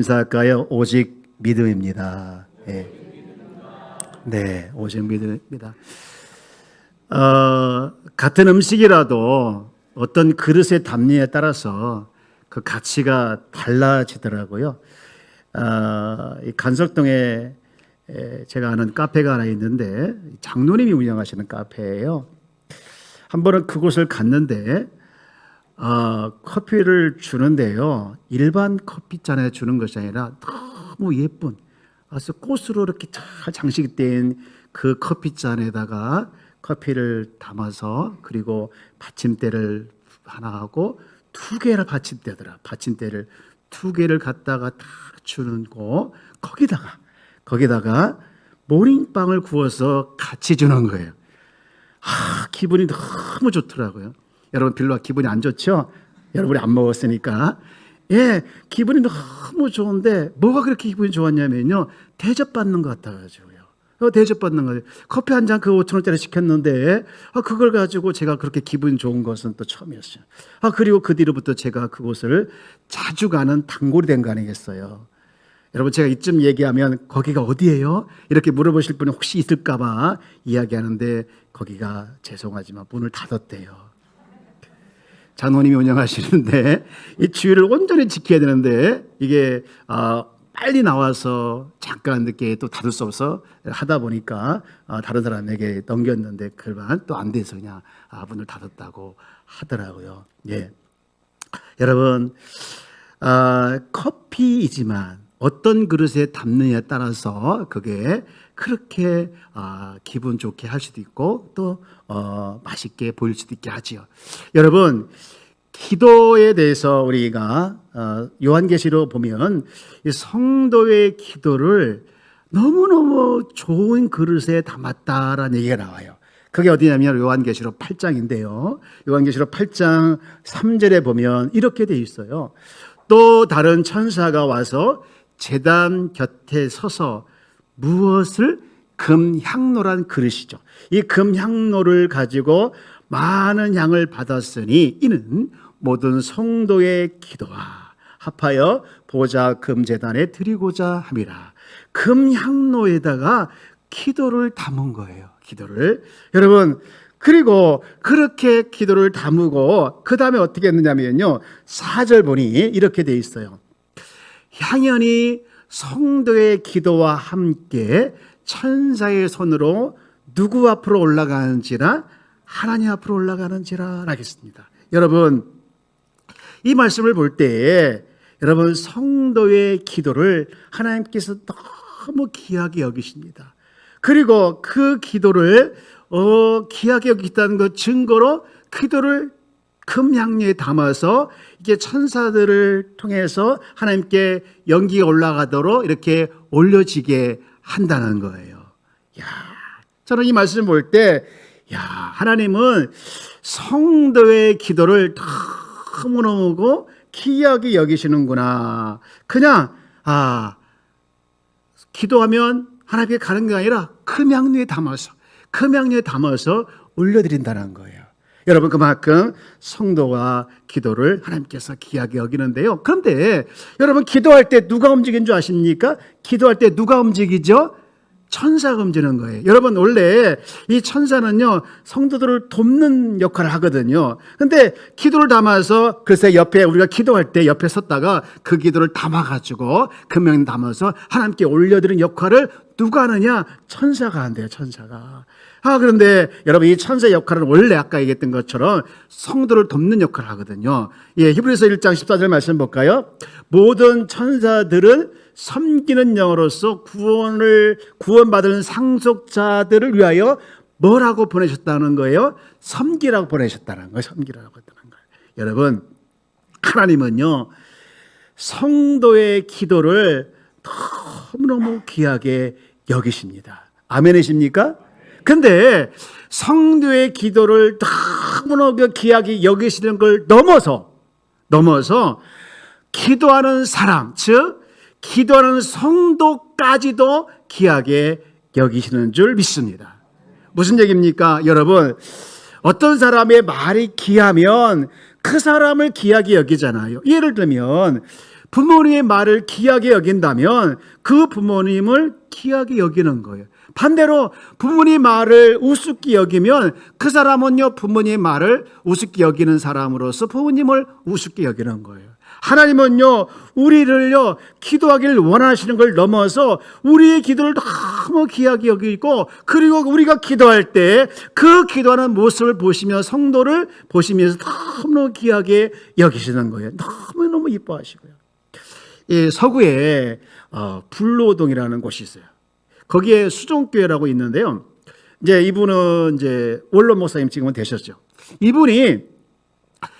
인사할까요? 오직 믿음입니다. 네, 네 오직 믿음입니다. 어, 같은 음식이라도 어떤 그릇의 담례에 따라서 그 가치가 달라지더라고요. 어, 이 간석동에 에, 제가 아는 카페가 하나 있는데 장로님이 운영하시는 카페예요. 한 번은 그곳을 갔는데 어, 커피를 주는데요. 일반 커피잔에 주는 것이 아니라 너무 예쁜 아주 꽃으로 이렇게 잘 장식이 된그 커피잔에다가 커피를 담아서 그리고 받침대를 하나 하고 두 개를 받침대더라. 받침대를 두 개를 갖다가 딱 주는 거 거기다가 거기다가 모닝빵을 구워서 같이 주는 거예요. 아, 기분이 너무 좋더라고요. 여러분 별로 기분이 안 좋죠? 여러분이 안 먹었으니까. 예, 기분이 너무 좋은데 뭐가 그렇게 기분이 좋았냐면요. 대접받는 것 같아가지고요. 어, 대접받는 거예요. 커피 한 잔 그 5천 원짜리 시켰는데 아, 그걸 가지고 제가 그렇게 기분 좋은 것은 또 처음이었어요. 아, 그리고 그 뒤로부터 제가 그곳을 자주 가는 단골이 된 거 아니겠어요. 여러분 제가 이쯤 얘기하면 거기가 어디예요? 이렇게 물어보실 분이 혹시 있을까봐 이야기하는데 거기가 죄송하지만 문을 닫았대요. 장로님이 운영하시는데 이 주의를 온전히 지켜야 되는데 이게 아, 빨리 나와서 잠깐 늦게 또 닫을 수 없어 하다 보니까 아, 다른 사람에게 넘겼는데 그만 또 안 돼서 그냥 아, 문을 닫았다고 하더라고요. 예, 여러분 아, 커피이지만 어떤 그릇에 담느냐에 따라서 그게 그렇게 아, 기분 좋게 할 수도 있고 또 어, 맛있게 보일 수도 있게 하지요. 여러분 기도에 대해서 우리가 어, 요한계시로 보면 이 성도의 기도를 너무너무 좋은 그릇에 담았다라는 얘기가 나와요. 그게 어디냐면 요한계시로 8장인데요. 요한계시로 8장 3절에 보면 이렇게 돼 있어요. 또 다른 천사가 와서 제단 곁에 서서 무엇을 금향로란 그릇이죠. 이 금향로를 가지고 많은 향을 받았으니 이는 모든 성도의 기도와 합하여 보좌 금재단에 드리고자 함이라. 금향로에다가 기도를 담은 거예요. 기도를. 여러분, 그리고 그렇게 기도를 담고 그 다음에 어떻게 했느냐면요. 4절 보니 이렇게 돼 있어요. 향연이 성도의 기도와 함께 천사의 손으로 누구 앞으로 올라가는지라 하나님 앞으로 올라가는지라 라겠습니다. 여러분 이 말씀을 볼때 여러분 성도의 기도를 하나님께서 너무 귀하게 여기십니다. 그리고 그 기도를 어, 귀하게 여기다는 것 증거로 기도를 금향리에 담아서 이게 천사들을 통해서 하나님께 연기가 올라가도록 이렇게 올려지게 한다는 거예요. 야, 저는 이 말씀을 볼 때, 야, 하나님은 성도의 기도를 너무너무 귀하게 여기시는구나. 그냥, 아, 기도하면 하나님께 가는 게 아니라 금향리에 담아서, 금향리에 담아서 올려드린다는 거예요. 여러분 그만큼 성도와 기도를 하나님께서 귀하게 여기는데요. 그런데 여러분 기도할 때 누가 움직이는 줄 아십니까? 기도할 때 누가 움직이죠? 천사가 움직이는 거예요. 여러분 원래 이 천사는요 성도들을 돕는 역할을 하거든요. 근데 기도를 담아서 글쎄 옆에 우리가 기도할 때 옆에 섰다가 그 기도를 담아가지고 금명 담아서 하나님께 올려드리는 역할을 누가 하느냐? 천사가 한대요. 천사가. 아, 그런데 여러분 이 천사 역할은 원래 아까 얘기했던 것처럼 성도를 돕는 역할을 하거든요. 예, 히브리서 1장 14절 말씀 볼까요? 모든 천사들은 섬기는 영으로서 구원을 구원받은 상속자들을 위하여 뭐라고 보내셨다는 거예요? 섬기라고 보내셨다는 거예요. 섬기라고 했다는 거예요. 여러분, 하나님은요. 성도의 기도를 너무너무 귀하게 여기십니다. 아멘이십니까? 근데 성도의 기도를 너무너무 귀하게 여기시는 걸 넘어서 넘어서 기도하는 사람, 즉 기도하는 성도까지도 귀하게 여기시는 줄 믿습니다. 무슨 얘기입니까? 여러분, 어떤 사람의 말이 귀하면 그 사람을 귀하게 여기잖아요. 예를 들면 부모님의 말을 귀하게 여긴다면 그 부모님을 귀하게 여기는 거예요. 반대로 부모님 말을 우습게 여기면 그 사람은요 부모님의 말을 우습게 여기는 사람으로서 부모님을 우습게 여기는 거예요. 하나님은요 우리를요 기도하기를 원하시는 걸 넘어서 우리의 기도를 너무 귀하게 여기고 그리고 우리가 기도할 때 그 기도하는 모습을 보시며 성도를 보시면서 너무 귀하게 여기시는 거예요. 너무 너무 이뻐하시고요. 이 서구에 어, 불로동이라는 곳이 있어요. 거기에 수종교회라고 있는데요. 이제 이분은 이제 원로 목사님 지금은 되셨죠. 이분이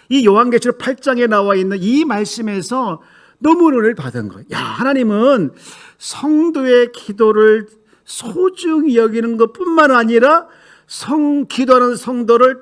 이 요한계시록 8장에 나와 있는 이 말씀에서 너무 은혜를 받은 거예요. 야, 하나님은 성도의 기도를 소중히 여기는 것뿐만 아니라 성 기도하는 성도를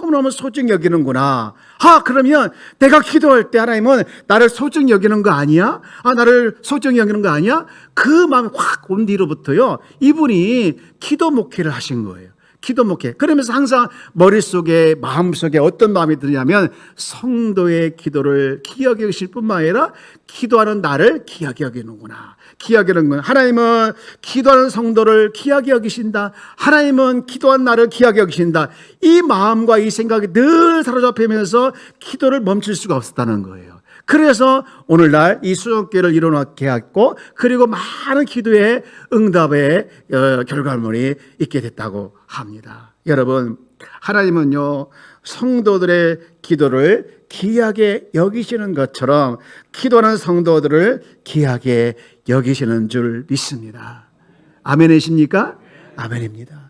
너무너무 소중히 여기는구나. 아, 그러면 내가 기도할 때 하나님은 나를 소중히 여기는 거 아니야? 아, 나를 소중히 여기는 거 아니야? 그 마음이 확 온 뒤로부터요. 이분이 기도 목회를 하신 거예요. 기도 목회. 그러면서 항상 머릿속에 마음속에 어떤 마음이 드냐면 성도의 기도를 기하게 여기실 뿐만 아니라 기도하는 나를 기하게 여기는구나. 기하게 여기는 하나님은 기도하는 성도를 기하게 여기신다. 하나님은 기도한 나를 기하게 여기신다. 이 마음과 이 생각이 늘 사로잡히면서 기도를 멈출 수가 없었다는 거예요. 그래서 오늘날 이 수영교회를 일어나게 했고 그리고 많은 기도의 응답의 어, 결과물이 있게 됐다고 합니다. 여러분 하나님은요 성도들의 기도를 귀하게 여기시는 것처럼 기도하는 성도들을 귀하게 여기시는 줄 믿습니다. 아멘이십니까? 아멘입니다.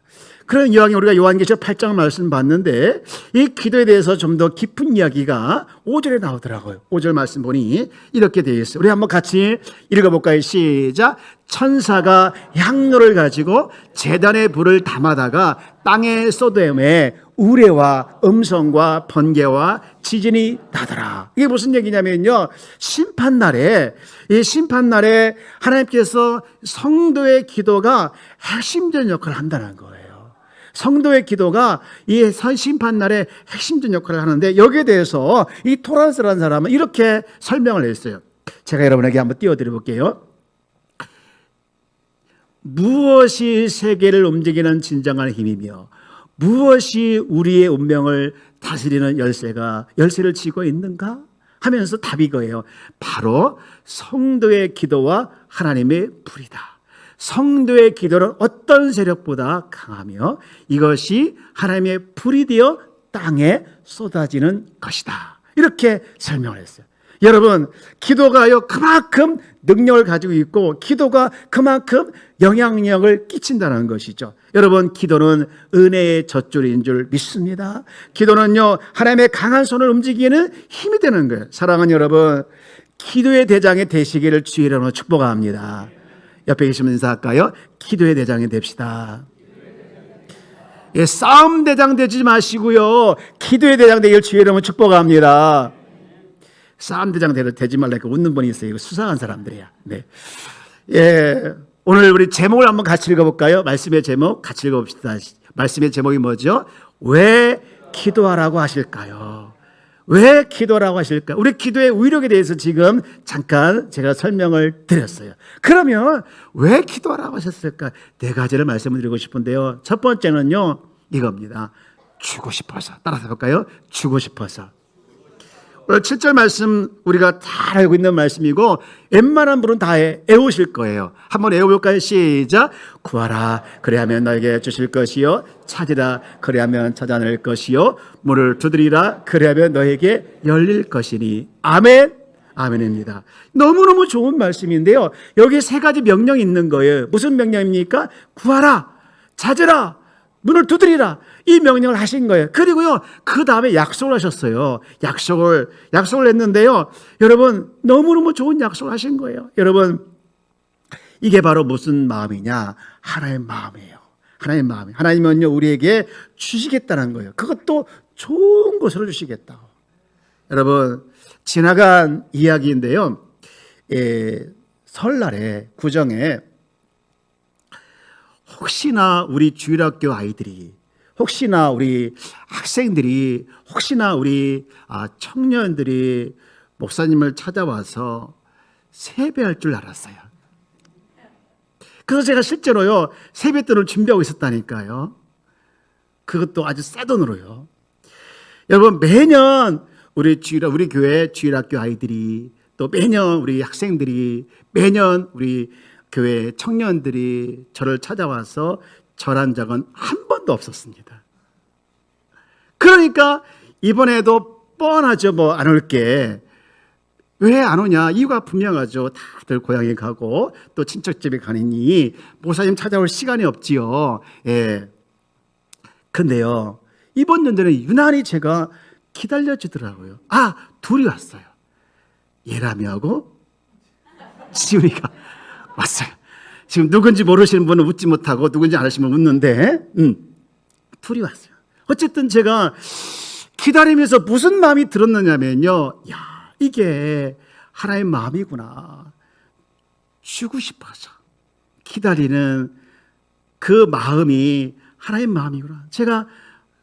그런 이왕에 우리가 요한계시록 8장 말씀 봤는데 이 기도에 대해서 좀 더 깊은 이야기가 5절에 나오더라고요. 5절 말씀 보니 이렇게 되어 있어요. 우리 한번 같이 읽어볼까요? 시작. 천사가 향로를 가지고 재단에 불을 담아다가 땅에 쏟아매 우레와 음성과 번개와 지진이 나더라. 이게 무슨 얘기냐면요. 심판날에, 이 심판날에 하나님께서 성도의 기도가 핵심적인 역할을 한다는 거예요. 성도의 기도가 이 심판날에 핵심적인 역할을 하는데 여기에 대해서 이 토라스라는 사람은 이렇게 설명을 했어요. 제가 여러분에게 한번 띄워드려 볼게요. 무엇이 세계를 움직이는 진정한 힘이며 무엇이 우리의 운명을 다스리는 열쇠가 열쇠를 쥐고 있는가 하면서 답이 이거예요. 바로 성도의 기도와 하나님의 불이다. 성도의 기도는 어떤 세력보다 강하며 이것이 하나님의 불이 되어 땅에 쏟아지는 것이다. 이렇게 설명을 했어요. 여러분, 기도가요, 그만큼 능력을 가지고 있고, 기도가 그만큼 영향력을 끼친다는 것이죠. 여러분, 기도는 은혜의 젖줄인 줄 믿습니다. 기도는요, 하나님의 강한 손을 움직이는 힘이 되는 거예요. 사랑하는 여러분, 기도의 대장이 되시기를 주의 이름으로 축복합니다. 옆에 계시면 인사할까요? 기도의 대장이 됩시다. 예, 싸움 대장 되지 마시고요. 기도의 대장 되길 주의 이름으로 축복합니다. 싸움 대장 되지 말라니까 웃는 분이 있어요. 이거 수상한 사람들이야. 네. 예. 오늘 우리 제목을 한번 같이 읽어볼까요? 말씀의 제목 같이 읽어봅시다. 말씀의 제목이 뭐죠? 왜 기도하라고 하실까요? 왜 기도라고 하실까? 우리 기도의 위력에 대해서 지금 잠깐 제가 설명을 드렸어요. 그러면 왜 기도하라고 하셨을까? 네 가지를 말씀을 드리고 싶은데요. 첫 번째는요, 이겁니다. 주고 싶어서. 따라서 볼까요? 주고 싶어서. 오늘 7절 말씀 우리가 잘 알고 있는 말씀이고 웬만한 분은 다 애우실 거예요. 한번 애워볼까요? 시작. 구하라. 그래야면 너에게 주실 것이요. 찾으라. 그래야면 찾아낼 것이요. 문을 두드리라. 그래야면 너에게 열릴 것이니. 아멘. 아멘입니다. 너무너무 좋은 말씀인데요. 여기 세 가지 명령이 있는 거예요. 무슨 명령입니까? 구하라. 찾으라. 문을 두드리라. 이 명령을 하신 거예요. 그리고요, 그 다음에 약속을 하셨어요. 약속을, 약속을 했는데요. 여러분, 너무너무 좋은 약속을 하신 거예요. 여러분, 이게 바로 무슨 마음이냐? 하나의 마음이에요. 하나의 마음. 하나님은요, 우리에게 주시겠다는 거예요. 그것도 좋은 것으로 주시겠다. 여러분, 지나간 이야기인데요. 예, 설날에, 구정에 혹시나 우리 주일학교 아이들이 혹시나 우리 학생들이 혹시나 우리 아, 청년들이 목사님을 찾아와서 세배할 줄 알았어요. 그래서 제가 실제로요 세뱃돈을 준비하고 있었다니까요. 그것도 아주 새 돈으로요. 여러분 매년 우리 주일 우리 교회 주일학교 아이들이 또 매년 우리 학생들이 매년 우리 교회 청년들이 저를 찾아와서 절한 적은 한 번도 없었습니다. 그러니까 이번에도 뻔하죠. 뭐 안 올게. 왜 안 오냐? 이유가 분명하죠. 다들 고향에 가고 또 친척집에 가니 목사님 찾아올 시간이 없지요. 예. 근데요. 이번 연도는 유난히 제가 기다려지더라고요. 아, 둘이 왔어요. 예람이하고 시훈이가 왔어요. 지금 누군지 모르시는 분은 웃지 못하고 누군지 아시면 웃는데, 음, 둘이 왔어요. 어쨌든 제가 기다리면서 무슨 마음이 들었느냐면요. 야, 이게 하나의 마음이구나. 주고 싶어서 기다리는 그 마음이 하나의 마음이구나. 제가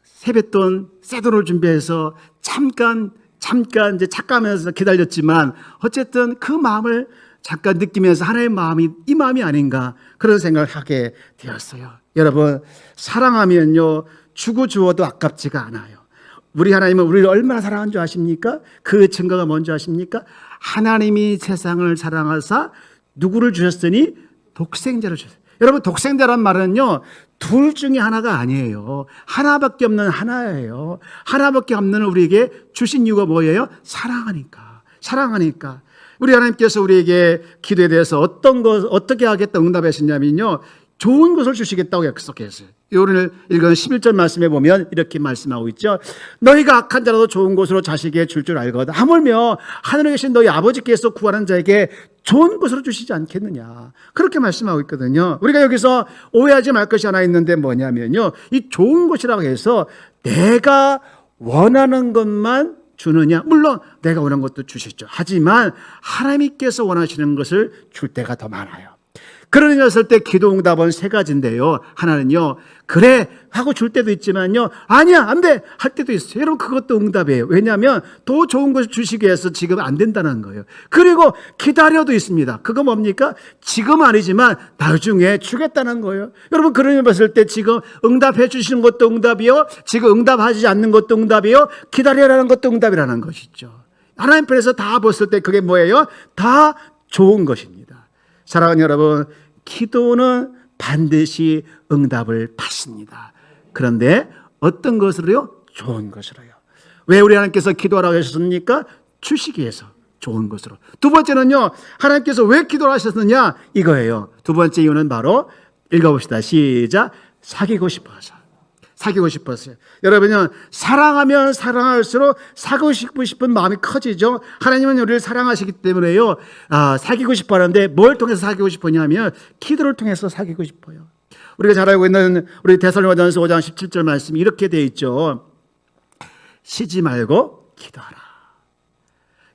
세뱃돈, 새돈을 준비해서 잠깐, 잠깐 이제 착각하면서 기다렸지만 어쨌든 그 마음을 잠깐 느끼면서 하나의 마음이 이 마음이 아닌가 그런 생각을 하게 되었어요. 여러분, 사랑하면요, 주고 주어도 아깝지가 않아요. 우리 하나님은 우리를 얼마나 사랑한 줄 아십니까? 그 증거가 뭔지 아십니까? 하나님이 세상을 사랑하사 누구를 주셨으니 독생자를 주셨어요. 여러분 독생자란 말은요 둘 중에 하나가 아니에요. 하나밖에 없는 하나예요. 하나밖에 없는 우리에게 주신 이유가 뭐예요? 사랑하니까. 사랑하니까. 우리 하나님께서 우리에게 기도에 대해서 어떤 것 어떻게 하겠다 응답하셨냐면요. 좋은 것을 주시겠다고 약속했어요. 오늘 읽은 11절 말씀에 보면 이렇게 말씀하고 있죠. 너희가 악한 자라도 좋은 것으로 자식에게 줄 줄 알거든. 하물며 하늘에 계신 너희 아버지께서 구하는 자에게 좋은 것으로 주시지 않겠느냐. 그렇게 말씀하고 있거든요. 우리가 여기서 오해하지 말 것이 하나 있는데 뭐냐면요. 이 좋은 것이라고 해서 내가 원하는 것만 주느냐? 물론 내가 원하는 것도 주시죠. 하지만 하나님께서 원하시는 것을 줄 때가 더 많아요. 일었을 때 기도 응답은 세 가지인데요. 하나는요, 그래 하고 줄 때도 있지만요, 아니야 안 돼 할 때도 있어요. 여러분 그것도 응답이에요. 왜냐하면 더 좋은 것을 주시기 위해서 지금 안 된다는 거예요. 그리고 기다려도 있습니다. 그거 뭡니까? 지금 아니지만 나중에 주겠다는 거예요. 여러분 일 봤을 때 지금 응답해 주시는 것도 응답이요, 지금 응답하지 않는 것도 응답이요, 기다려라는 것도 응답이라는 것이죠. 하나님 편에서 다 봤을 때 그게 뭐예요? 다 좋은 것입니다. 사랑하는 여러분, 기도는 반드시 응답을 받습니다. 그런데 어떤 것으로요? 좋은 것으로요. 왜 우리 하나님께서 기도하라고 하셨습니까? 주시기 위해서 좋은 것으로. 두 번째는요, 하나님께서 왜 기도를 하셨느냐? 이거예요. 두 번째 이유는 바로 읽어봅시다. 시작. 사귀고 싶어서. 사귀고 싶었어요. 여러분은 사랑하면 사랑할수록 사귀고 싶은 마음이 커지죠. 하나님은 우리를 사랑하시기 때문에요. 아, 사귀고 싶어 하는데 뭘 통해서 사귀고 싶었냐면 기도를 통해서 사귀고 싶어요. 우리가 잘 알고 있는 우리 대설로전서 5장 17절 말씀이 이렇게 돼 있죠. 쉬지 말고 기도하라.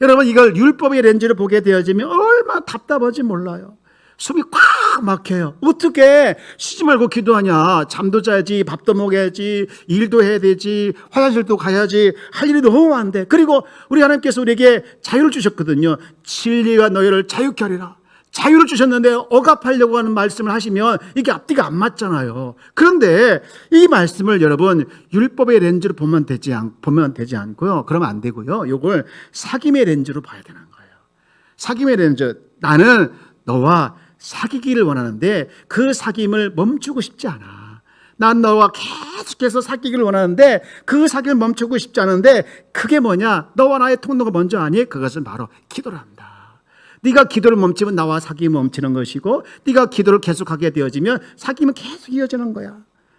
여러분 이걸 율법의 렌즈를 보게 되어지면 얼마나 답답한지 몰라요. 숨이 꽉 막혀요. 어떻게 쉬지 말고 기도하냐? 잠도 자야지, 밥도 먹어야지, 일도 해야 되지, 화장실도 가야지, 할 일이 너무 많은데. 그리고 우리 하나님께서 우리에게 자유를 주셨거든요. 진리가 너희를 자유케 하리라. 자유를 주셨는데 억압하려고 하는 말씀을 하시면 이게 앞뒤가 안 맞잖아요. 그런데 이 말씀을 여러분 율법의 렌즈로 보면 되지 않, 보면 되지 않고요. 그러면 안 되고요. 요걸 사김의 렌즈로 봐야 되는 거예요. 사김의 렌즈. 나는 너와 사귀기를 원하는데 그 사귐을 멈추고 싶지 않아. 난 너와 계속해서 사귀기를 원하는데 그 사귐을 멈추고 싶지 않은데 그게 뭐냐? 너와 나의 통로가 먼저 아니? 그것은 바로 기도란다. 네가 기도를 멈추면 나와 사귐이 멈추는 것이고 네가 기도를 계속하게 되어지면 사귐은 계속 이어지는 거야.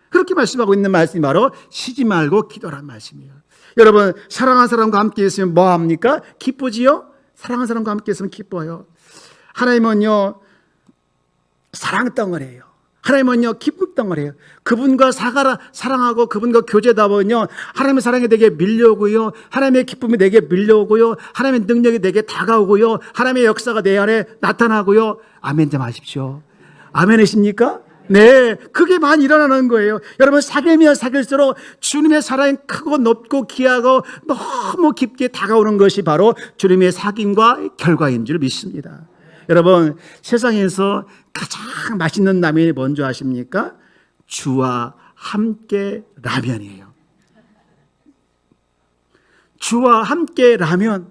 그렇게 말씀하고 있는 말씀이 바로 쉬지 말고 기도란 말씀이에요. 여러분 사랑하는 사람과 함께 있으면 뭐 합니까? 기쁘지요? 사랑하는 사람과 함께 있으면 기뻐요. 하나님은요 사랑 덩어리예요. 하나님은요 기쁨 덩어리예요. 그분과 사가라 사랑하고 그분과 교제다 보면요 하나님의 사랑이 내게 밀려오고요 하나님의 기쁨이 내게 밀려오고요 하나님의 능력이 내게 다가오고요 하나님의 역사가 내 안에 나타나고요 아멘 좀 하십시오. 아멘이십니까? 네, 그게 많이 일어나는 거예요. 여러분 사귀면 사귈수록 주님의 사랑이 크고 높고 귀하고 너무 깊게 다가오는 것이 바로 주님의 사귐과 결과인 줄 믿습니다. 여러분 세상에서 가장 맛있는 라면이 뭔지 아십니까? 주와 함께 라면이에요. 주와 함께 라면.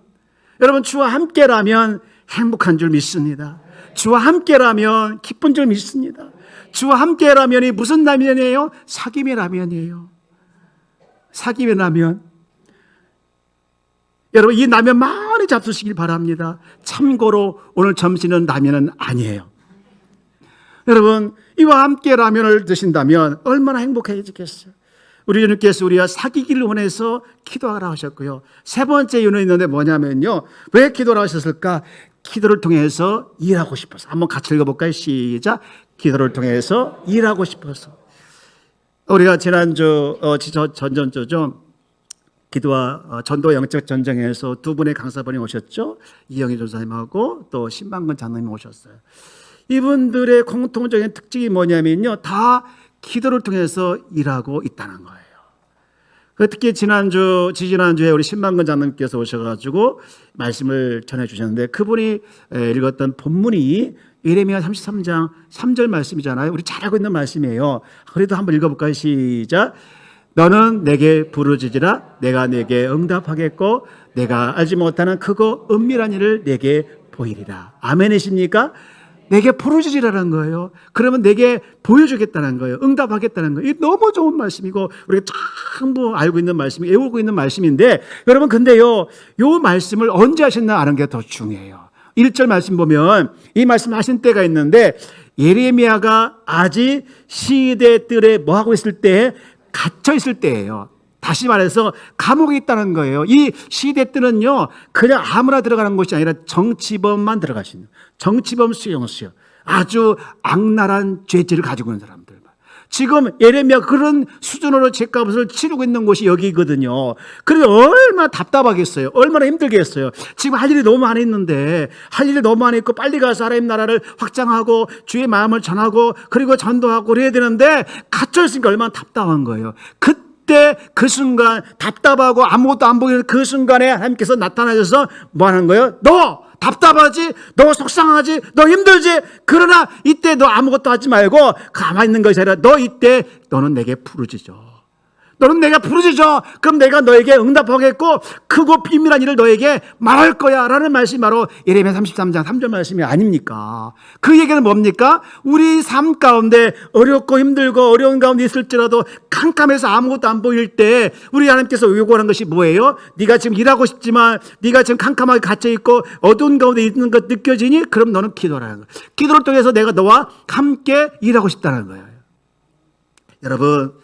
여러분 주와 함께 라면 행복한 줄 믿습니다. 주와 함께라면 기쁜 줄 믿습니다. 주와 함께라면이 무슨 라면이에요? 사김의 라면이에요. 사김의 라면. 여러분 이 라면 많이 잡수시길 바랍니다. 참고로 오늘 점심은 라면은 아니에요. 여러분 이와 함께 라면을 드신다면 얼마나 행복해지겠어요. 우리 주님께서 우리가 사귀기를 원해서 기도하라 하셨고요. 세 번째 이유는 있는데 뭐냐면요. 왜 기도를 하셨을까? 기도를 통해서 일하고 싶어서. 한번 같이 읽어볼까요? 시작. 기도를 통해서 일하고 싶어서. 우리가 지난주, 어, 저, 전전주죠. 기도와 어, 전도 영적 전쟁에서 두 분의 강사분이 오셨죠. 이영희 조사님하고 또 신방근 장로님 오셨어요. 이분들의 공통적인 특징이 뭐냐면요. 다 기도를 통해서 일하고 있다는 거예요. 그 특히 지난주, 지지난주에 우리 신방근 장로님께서 오셔가지고 말씀을 전해주셨는데 그분이 에, 읽었던 본문이 예레미야 33장 3절 말씀이잖아요. 우리 잘 알고 있는 말씀이에요. 그래도 한번 읽어볼까요? 시작. 너는 내게 부르짖으라 내가 내게 응답하겠고 내가 알지 못하는 크고 은밀한 일을 내게 보이리라. 아멘이십니까? 내게 부르짖으라는 거예요. 그러면 내게 보여주겠다는 거예요. 응답하겠다는 거예요. 이 너무 좋은 말씀이고 우리가 전부 알고 있는 말씀이 외우고 있는 말씀인데 여러분 근데요. 요 말씀을 언제 하셨나 아는 게 더 중요해요. 1절 말씀 보면 이 말씀 하신 때가 있는데 예레미야가 아직 시대 뜰에 뭐 하고 있을 때 갇혀 있을 때예요. 다시 말해서 감옥에 있다는 거예요. 이 시대 때는요, 그냥 아무나 들어가는 곳이 아니라 정치범만 들어가시는, 정치범 수용수요. 아주 악랄한 죄질을 가지고 있는 사람들. 지금 예레미야 그런 수준으로 죄값을 치르고 있는 곳이 여기거든요. 그래서 얼마나 답답하겠어요. 얼마나 힘들겠어요. 지금 할 일이 너무 많이 있는데 할 일이 너무 많이 있고 빨리 가서 하나님 나라를 확장하고 주의 마음을 전하고 그리고 전도하고 그래야 되는데 갇혀 있으니까 얼마나 답답한 거예요. 그 순간 답답하고 아무것도 안 보이는 그 순간에 하나님께서 나타나셔서 뭐 하는 거예요? 너 답답하지? 너 속상하지? 너 힘들지? 그러나 이때 너 아무것도 하지 말고 가만히 있는 것이 아니라 너 이때 너는 내게 부르짖어. 너는 내가 부르짖어. 그럼 내가 너에게 응답하겠고 크고 비밀한 일을 너에게 말할 거야. 라는 말씀이 바로 예레미야 33장 3절 말씀이 아닙니까? 그 얘기는 뭡니까? 우리 삶 가운데 어렵고 힘들고 어려운 가운데 있을지라도 캄캄해서 아무것도 안 보일 때 우리 하나님께서 요구하는 것이 뭐예요? 네가 지금 일하고 싶지만 네가 지금 캄캄하게 갇혀 있고 어두운 가운데 있는 것 느껴지니? 그럼 너는 기도라는 거예요. 기도를 통해서 내가 너와 함께 일하고 싶다는 거예요. 여러분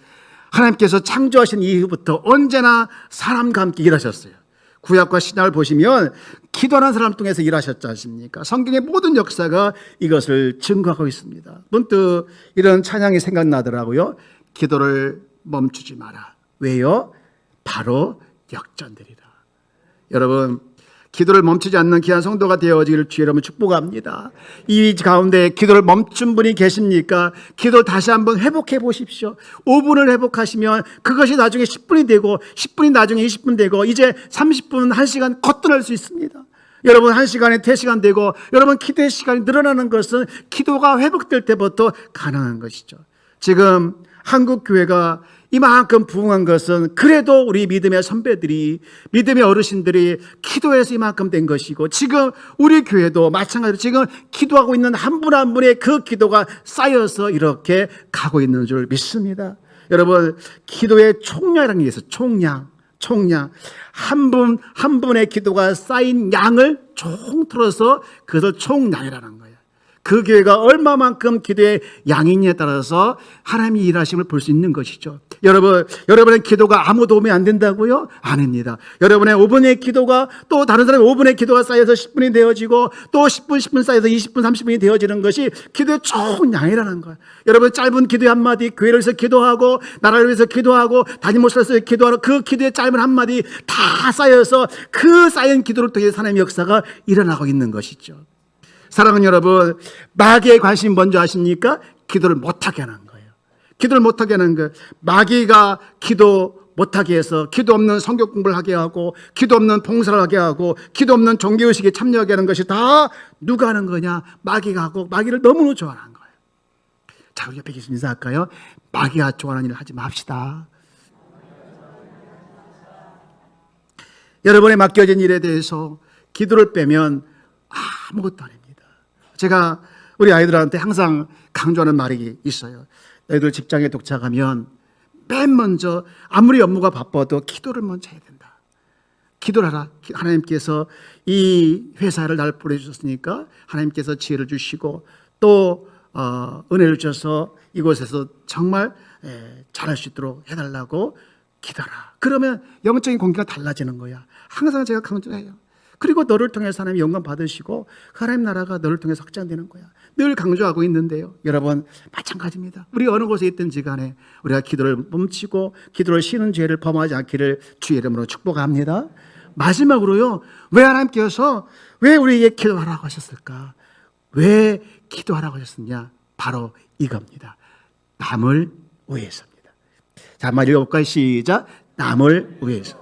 하나님께서 창조하신 이후부터 언제나 사람과 함께 일하셨어요. 구약과 신약을 보시면 기도하는 사람 통해서 일하셨지 않습니까? 성경의 모든 역사가 이것을 증거하고 있습니다. 문득 이런 찬양이 생각나더라고요. 기도를 멈추지 마라. 왜요? 바로 역전되리라. 여러분 기도를 멈추지 않는 귀한 성도가 되어지기를 주의 여러분 축복합니다. 이 가운데 기도를 멈춘 분이 계십니까? 기도 다시 한번 회복해 보십시오. 5분을 회복하시면 그것이 나중에 10분이 되고 10분이 나중에 20분 되고 이제 30분, 1시간 거뜬할 수 있습니다. 여러분 한 시간에 대 시간 되고 여러분 기도의 시간이 늘어나는 것은 기도가 회복될 때부터 가능한 것이죠. 지금 한국 교회가 이만큼 부흥한 것은 그래도 우리 믿음의 선배들이 믿음의 어르신들이 기도해서 이만큼 된 것이고 지금 우리 교회도 마찬가지로 지금 기도하고 있는 한분한 분의 그 기도가 쌓여서 이렇게 가고 있는 줄 믿습니다. 여러분 기도의 총량이라는 게 있어요. 총량. 총량. 한 분, 한 분의 기도가 쌓인 양을 총 틀어서 그것을 총량이라는 거예요. 그 교회가 얼마만큼 기도의 양이냐에 따라서 하나님이 일하심을 볼 수 있는 것이죠. 여러분, 여러분의 기도가 아무 도움이 안 된다고요? 아닙니다. 여러분의 5분의 기도가 또 다른 사람의 5분의 기도가 쌓여서 10분이 되어지고 또 10분, 10분 쌓여서 20분, 30분이 되어지는 것이 기도의 총량이라는 거예요. 여러분, 짧은 기도의 한마디, 교회를 위해서 기도하고, 나라를 위해서 기도하고, 담임 목사를 위해서 기도하는 그 기도의 짧은 한마디 다 쌓여서 그 쌓인 기도를 통해 하나님의 역사가 일어나고 있는 것이죠. 사랑하는 여러분, 마귀의 관심 뭔지 아십니까? 기도를 못하게 하는 거예요. 기도를 못하게 하는 거예요. 마귀가 기도 못하게 해서 기도 없는 성경 공부를 하게 하고 기도 없는 봉사를 하게 하고 기도 없는 종교의식에 참여하게 하는 것이 다 누가 하는 거냐 마귀가 하고 마귀를 너무너무 좋아하는 거예요 자 우리 옆에 계신 인사할까요? 마귀가 좋아하는 일을 하지 맙시다 여러분의 맡겨진 일에 대해서 기도를 빼면 아무것도 아닙니다. 제가 우리 아이들한테 항상 강조하는 말이 있어요. 너희들 직장에 도착하면 맨 먼저 아무리 업무가 바빠도 기도를 먼저 해야 된다. 기도를 하라. 기- 하나님께서 이 회사를 날 보내주셨으니까 하나님께서 지혜를 주시고 또 어, 은혜를 주셔서 이곳에서 정말 에, 잘할 수 있도록 해달라고 기도하라. 그러면 영적인 공기가 달라지는 거야. 항상 제가 강조해요. 그리고 너를 통해서 하나님 영광 받으시고 하나님 나라가 너를 통해서 확장되는 거야. 늘 강조하고 있는데요. 여러분 마찬가지입니다. 우리 어느 곳에 있든지 간에 우리가 기도를 멈추고 기도를 쉬는 죄를 범하지 않기를 주의 이름으로 축복합니다. 마지막으로요. 왜 하나님께서 왜 우리에게 기도하라고 하셨을까? 왜 기도하라고 하셨느냐? 바로 이겁니다. 남을 위해서입니다. 자, 한번 읽어볼까요? 시작. 남을 위해서.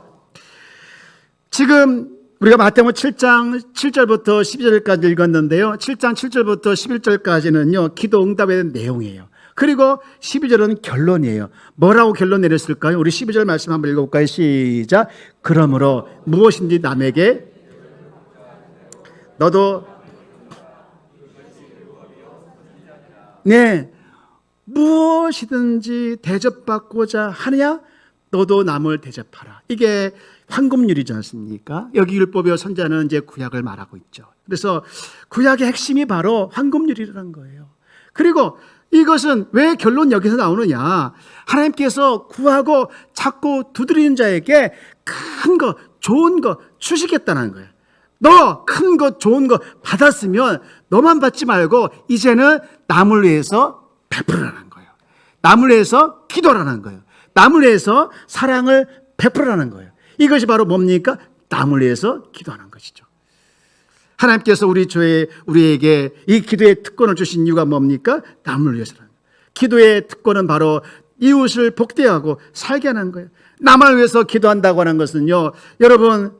지금 우리가 마태복음 7장 7절부터 12절까지 읽었는데요. 7장 7절부터 11절까지는요. 기도 대한 내용이에요. 그리고 12절은 결론이에요. 뭐라고 결론 내렸을까요? 우리 12절 말씀 한번 읽어볼까요? 시작. 그러므로 무엇인지 남에게 너도 네 무엇이든지 대접받고자 하느냐 너도 남을 대접하라. 이게 황금률이지 않습니까? 여기 율법의 선자는 이제 구약을 말하고 있죠. 그래서 구약의 핵심이 바로 황금률이라는 거예요. 그리고 이것은 왜 결론 여기서 나오느냐? 하나님께서 구하고 찾고 두드리는 자에게 큰 거, 좋은 거 주시겠다는 거예요. 너 큰 거, 좋은 거 받았으면 너만 받지 말고 이제는 남을 위해서 베풀으라는 거예요. 남을 위해서 기도라는 거예요. 남을 위해서 사랑을 베풀으라는 거예요. 이것이 바로 뭡니까? 남을 위해서 기도하는 것이죠. 하나님께서 우리 교회 우리에게 이 기도의 특권을 주신 이유가 뭡니까? 남을 위해서라는. 기도의 특권은 바로 이웃을 복대하고 살게 하는 거예요. 남을 위해서 기도한다고 하는 것은요. 여러분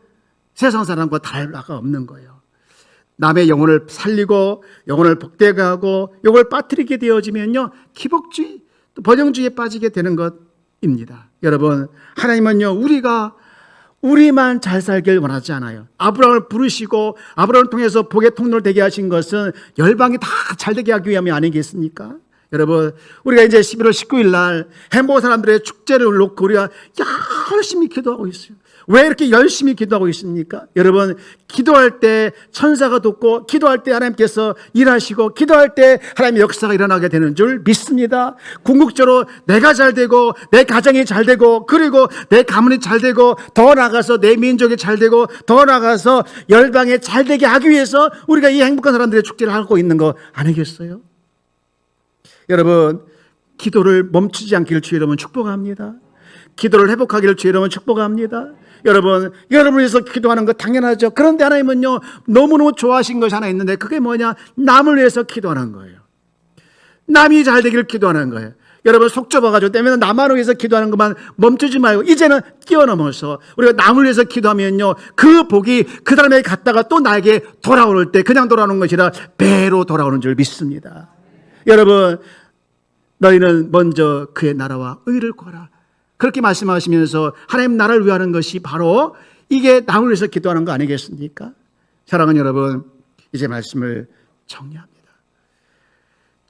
세상 사람과 다를 바가 없는 거예요. 남의 영혼을 살리고 영혼을 복되게 하고 영혼을 빠뜨리게 되어지면요 기복주의 또 번영주의에 빠지게 되는 것입니다. 여러분 하나님은요 우리가 우리만 잘 살길 원하지 않아요. 아브라함을 부르시고 아브라함을 통해서 복의 통로를 되게 하신 것은 열방이 다 잘 되게 하기 위함이 아니겠습니까? 여러분 우리가 이제 11월 19일 날 햄버거 사람들의 축제를 놓고 우리가 열심히 기도하고 있어요. 왜 이렇게 열심히 기도하고 있습니까? 여러분 기도할 때 천사가 돕고 기도할 때 하나님께서 일하시고 기도할 때 하나님의 역사가 일어나게 되는 줄 믿습니다. 궁극적으로 내가 잘 되고 내 가정이 잘 되고 그리고 내 가문이 잘 되고 더 나아가서 내 민족이 잘 되고 더 나아가서 열방에 잘 되게 하기 위해서 우리가 이 행복한 사람들의 축제를 하고 있는 거 아니겠어요? 여러분 기도를 멈추지 않기를 주의 이름은 축복합니다. 기도를 회복하기를 주의 이름은 축복합니다. 여러분, 여러분을 위해서 기도하는 거 당연하죠. 그런데 하나님은요, 너무너무 좋아하신 것이 하나 있는데 그게 뭐냐? 남을 위해서 기도하는 거예요. 남이 잘 되기를 기도하는 거예요. 여러분 속 좁아가지고 때문에 나만 위해서 기도하는 것만 멈추지 말고 이제는 뛰어넘어서 우리가 남을 위해서 기도하면요 그 복이 그 사람에게 갔다가 또 나에게 돌아올 때 그냥 돌아오는 것이라 배로 돌아오는 줄 믿습니다. 여러분 너희는 먼저 그의 나라와 의를 구하라. 그렇게 말씀하시면서 하나님 나라를 위하는 것이 바로 이게 남을 위해서 기도하는 거 아니겠습니까? 사랑하는 여러분, 이제 말씀을 정리합니다.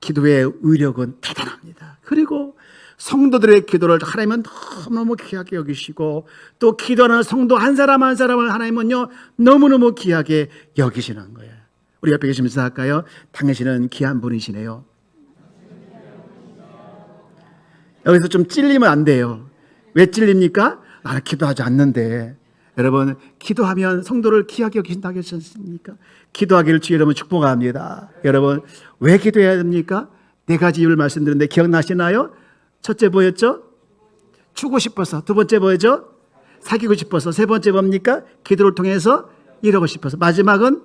기도의 의력은 대단합니다. 그리고 성도들의 기도를 하나님은 너무너무 귀하게 여기시고 또 기도하는 성도 한 사람 한 사람을 하나님은요 너무너무 귀하게 여기시는 거예요. 우리 옆에 계시면서 할까요? 당신은 귀한 분이시네요. 여기서 좀 찔리면 안 돼요. 왜 찔립니까? 나는 기도하지 않는데. 여러분, 기도하면 성도를 귀하게 여기신다고 하셨습니까? 기도하기를 주의 이름으로 축복합니다. 여러분, 왜 기도해야 됩니까? 네 가지 이유를 말씀드렸는데 기억나시나요? 첫째 뭐였죠? 주고 싶어서. 두 번째 뭐였죠? 사귀고 싶어서. 세 번째 뭡니까? 기도를 통해서 이루고 싶어서. 마지막은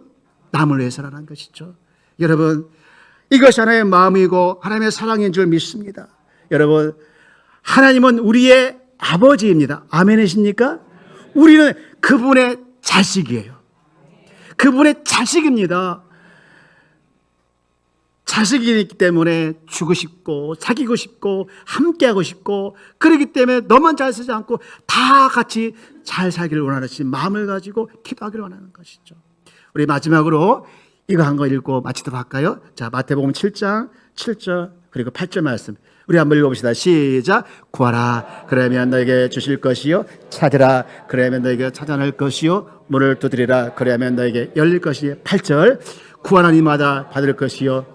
남을 위해서라는 것이죠. 여러분, 이것이 하나님의 마음이고 하나님의 사랑인 줄 믿습니다. 여러분, 하나님은 우리의 아버지입니다. 아멘이십니까? 우리는 그분의 자식이에요. 그분의 자식입니다. 자식이기 때문에 주고 싶고 사귀고 싶고 함께하고 싶고 그러기 때문에 너만 잘 쓰지 않고 다 같이 잘 살기를 원하는 마음을 가지고 기도하기를 원하는 것이죠. 우리 마지막으로 이거 한 거 읽고 마치도록 할까요? 자, 마태복음 7장 7절 그리고 8절 말씀. 우리 한번 읽어봅시다. 시작. 구하라. 그러면 너에게 주실 것이요. 찾으라. 그러면 너에게 찾아낼 것이요. 문을 두드리라. 그러면 너에게 열릴 것이요. 8절. 구하는 이마다 받을 것이요.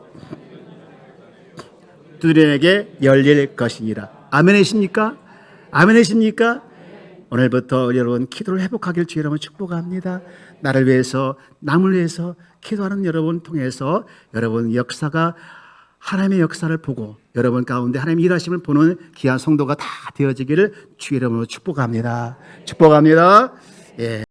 두드리에게 열릴 것이니라. 아멘이십니까? 아멘이십니까? 오늘부터 여러분 기도를 회복하길 주 여러분 축복합니다. 나를 위해서 남을 위해서 기도하는 여러분 통해서 여러분 역사가 하나님의 역사를 보고 여러분 가운데 하나님의 일하심을 보는 귀한 성도가 다 되어지기를 주 이름으로 축복합니다. 축복합니다. 예.